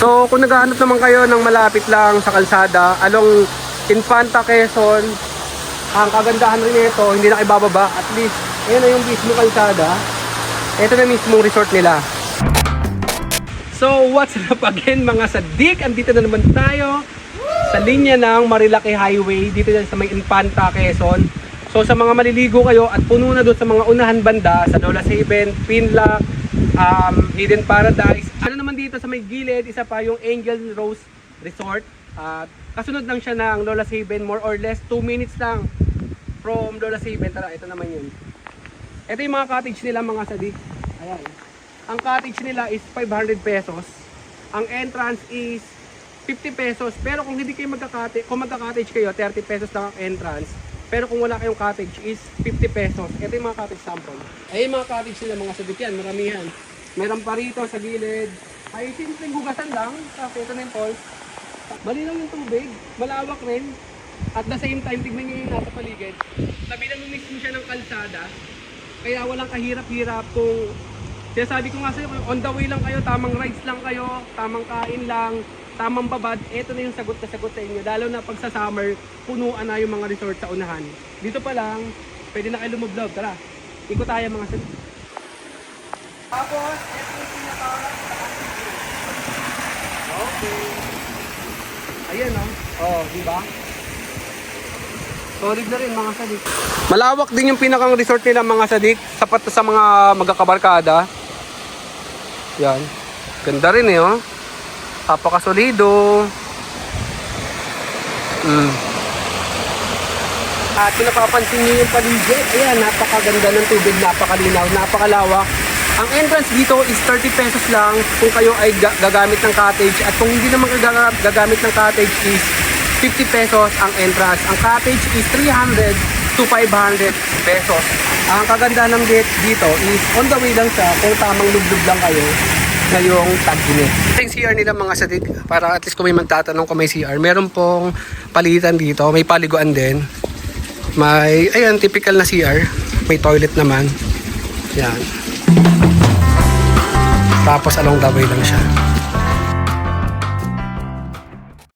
So kung naghahanap naman kayo ng malapit lang sa kalsada, along Infanta, Quezon, ang kagandahan rin nito, hindi na kayo bababa. At least, ayan na yung mismo kalsada. Ito na mismo resort nila. So what's up again mga sadik? Andito na naman tayo sa linya ng Marilaki Highway dito yan sa may Infanta, Quezon. So sa mga maliligo kayo at puno na doon sa mga unahan banda sa Lolas Haven, Pinlock, um, Hidden Paradise. Ano dito sa may gilid, isa pa yung Angel Rose Resort. At kasunod lang siya ng Lolas Haven, more or less 2 minutes lang from Lolas Haven. Tara, ito naman yun. Ito yung mga cottage nila mga sadik. Ayan. Ang cottage nila is 500 pesos. Ang entrance is 50 pesos. Pero kung hindi kayo magka-cottage, kung magka-cottage kayo, 30 pesos lang ang entrance. Pero kung wala kayong cottage is 50 pesos. Ito yung mga cottage sample. Ay yung mga cottage nila mga sadik yan, maramihan. Meron pa rito sa gilid. Ay simpleng hugasan lang. Kasi ito na yung falls. Malinaw yung tubig, malawak rin. At the same time, tignan nyo yung nasa paligid. Tabi mo mismo siya ng kalsada. Kaya walang kahirap-hirap kung Sinasabi ko nga sa'yo, on the way lang kayo, tamang rides lang kayo, tamang kain lang, tamang babad, eto na yung sagot na sagot sa inyo. Lalo na pag sa summer, punuan na yung mga resort sa unahan. Dito pa lang, pwede na kayo lumublob. Tara, ikot tayo mga sagot. Tapos, eto yung pinakawalan. Ayan oh. Oh, di ba? Solid na rin mga sadik. Malawak din yung pinakang resort nila mga sadik. Sapat sa mga magkakabarkada. Yan. Ganda rin eh oh. Napakasolido. Mm. At kung napapansin niyo yung paligid, ayan, napakaganda ng tubig, napakalinaw, napakalawak. Ang entrance dito is 30 pesos lang kung kayo ay ga- gagamit ng cottage at kung hindi naman gagamit ng cottage is 50 pesos ang entrance. Ang cottage is 300 to 500 pesos. Ang kagandahan ng date dito is on the way lang siya kung tamang lublub lang kayo ngayong tag-init. Ito yung CR nila mga sadik para at least kung may magtatanong kung may CR. Meron pong palitan dito, may paliguan din. May, ayan, typical na CR. May toilet naman. Yan. Tapos along the way lang siya.